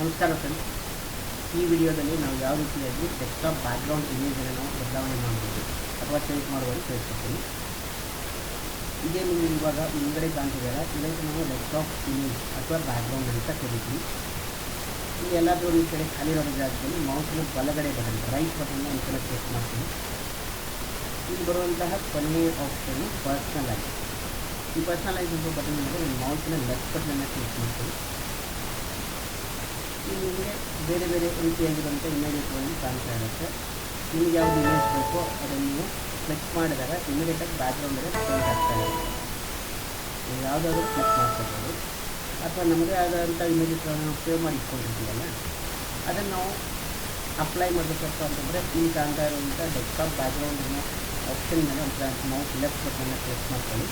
ನಮಸ್ಕಾರ ಫ್ರೆಂಡ್ಸ್ ಈ ವಿಡಿಯೋದಲ್ಲಿ ನಾವು ಯಾವ ರೀತಿಯಾಗಿ ಡೆಸ್ಕ್ಟಾಪ್ ಬ್ಯಾಕ್ಗ್ರೌಂಡ್ ಇಮೇಜನ್ನು ನಾವು ಬದಲಾವಣೆ ಮಾಡ್ಬೋದು ಅಥವಾ ಚೇಂಜ್ ಮಾಡ್ಬೋದು ತಿಳಿಸ್ಕೊಡ್ತೀನಿ ಇದೇ ನೀವು ಇವಾಗ ಮುಂಗಡೆ ಕಾಣ್ತಿದ್ದೀರ ಇದಕ್ಕೆ ನಾವು ಡೆಸ್ಕ್ಟಾಪ್ ಇಮೇಜ್ ಅಥವಾ ಬ್ಯಾಕ್ಗ್ರೌಂಡ್ ಅಂತ ಕರಿತೀವಿ. ಇಲ್ಲಿ ಎಲ್ಲಾದರೂ ಈ ಕಡೆ ಖಾಲಿ ಇರೋ ಜಾಗದಲ್ಲಿ ಮೌಸ್ನ ಬಲಗಡೆ ಬಟನ್ ರೈಟ್ ಬಟನ್ನ ಒಂದು ಕಡೆ ಪ್ರೆಸ್ ಮಾಡ್ತೀನಿ. ಇಲ್ಲಿ ಬರುವಂತಹ ಕೊನೆಯ ಆಪ್ಷನ್ನು ಪರ್ಸ್ನಲೈಸ್ ಈ ಪರ್ಸ್ನಲೈಸ್ ಬಟನ್ ಮೇಲೆ ನಿಮ್ಮ ಮೌಸ್ನ ಲೆಫ್ಟ್ ಬಟನ್ನ ಕ್ಲಿಕ್ ಮಾಡ್ತೀನಿ ನಿಮಗೆ ಬೇರೆ ಬೇರೆ ರೀತಿಯಾಗಿರುವಂಥ ಇಮೇಜಸ್ಗಳನ್ನು ಕಾಣ್ತಾ ಇರುತ್ತೆ. ನಿಮಗೆ ಯಾವ್ದು ಇಮೇಜ್ ಬೇಕೋ ಅದನ್ನು ನೀವು ಕ್ಲಿಕ್ ಮಾಡಿದಾಗ ಇಮಿಡಿಯೇಟಾಗಿ ಬ್ಯಾಕ್ಗ್ರೌಂಡಲ್ಲಿ ಚೇಂಜ್ ಆಗ್ತಾ ಇರುತ್ತೆ. ನೀವು ಯಾವುದಾದ್ರೂ ಕ್ಲಿಕ್ ಮಾಡ್ಕೋಬೋದು. ಅಥವಾ ನಮಗೆ ಆದಂಥ ಉಪಯೋಗ ಸೇವ್ ಮಾಡಿ ಇಟ್ಕೊಂಡಿರ್ತೀವಲ್ಲ ಅದನ್ನು ನಾವು ಅಪ್ಲೈ ಮಾಡಬೇಕಪ್ಪ ಅಂತಂದರೆ ಈ ಕಾಣ್ತಾ ಇರುವಂಥ ಡೆಸ್ಕ್ಟಾಪ್ ಬ್ಯಾಕ್ಗ್ರೌಂಡಿನ ಆಪ್ಷನ್ ಮೇಲೆ ಒಂದು ಮೌಸ್ ಲೆಫ್ಟ್ ಬಟನ್ನ ಕ್ಲಿಕ್ ಮಾಡ್ಕೊಳ್ಳಿ.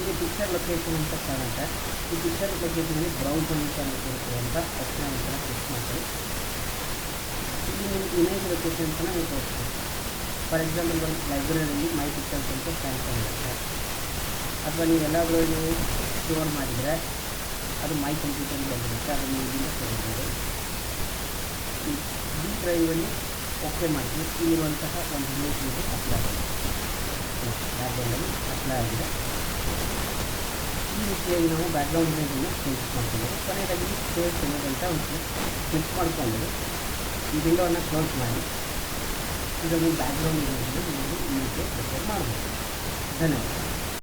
ಇದು ಪಿಕ್ಚರ್ ಲೊಕೇಶನ್ ಅಂತ ಕಾಣುತ್ತೆ. ಈ ಪಿಕ್ಚರ್ ಲೊಕೇಶನಲ್ಲಿ ಬ್ರೌನ್ ಅಂತ ಇರುವಂಥ ಆಪ್ಷನ್ ಅಂತ ಕ್ಲಿಕ್ ಮಾಡ್ತೀವಿ ಇಲ್ಲಿ ನಿಮ್ಗೆ ಇಮೇಜ್ ಲೊಕೇಶನ್ ಅಂತ ನಾವು ತೋರಿಸ್ತೀವಿ ಫಾರ್ ಎಕ್ಸಾಂಪಲ್ ಒಂದು ಲೈಬ್ರರಿಯಲ್ಲಿ ಮೈ ಪಿಕ್ಚರ್ಸ್ ಅಂತ ಸ್ಕ್ಯಾನ್ ಇರುತ್ತೆ ಅಥವಾ ನೀವು ಎಲ್ಲಾದರೂ ನೀವು ಸ್ಟೋರ್ ಮಾಡಿದರೆ ಅದು ಮೈ ಕಂಪ್ಯೂಟರ್ ಬಂದಿರುತ್ತೆ. ಅದನ್ನು ಇಲ್ಲಿಂದ ತಗೋಬೋದು ಈ ಡ್ರೈವಲ್ಲಿ ಓಕೆ ಮಾಡಿ ಇಲ್ಲಿರುವಂತಹ ಒಂದು ಇಮೇಜ್ ಅಪ್ಲೈ ಆಗಿದೆ ಬ್ಯಾಕ್ಗ್ರೌಂಡಲ್ಲಿ ಅಪ್ಲೈ ಆಗಿದೆ. ರೀತಿಯಾಗಿ ನಾವು ಬ್ಯಾಕ್ಗ್ರೌಂಡ್ ಇಮೇಜನ್ನು ಚೇಂಜ್ ಮಾಡ್ತೀವಿ. ಕೊನೆಯದಾಗಿ ಸೇವ್ ಇಮೇಜ್ ಅಂತ ಒಂದು ಕ್ಲಿಕ್ ಮಾಡಿಕೊಂಡು ಈ ವಿಂಡೋವನ್ನು ಕ್ಲೋಸ್ ಮಾಡಿ. ಇದನ್ನು ಬ್ಯಾಕ್ಗ್ರೌಂಡ್ ಇಮೇಜನ್ನು ನೀವು ಈ ರೀತಿ ಪ್ರಿಪೇರ್ ಮಾಡಬಹುದು ಧನ್ಯವಾದ.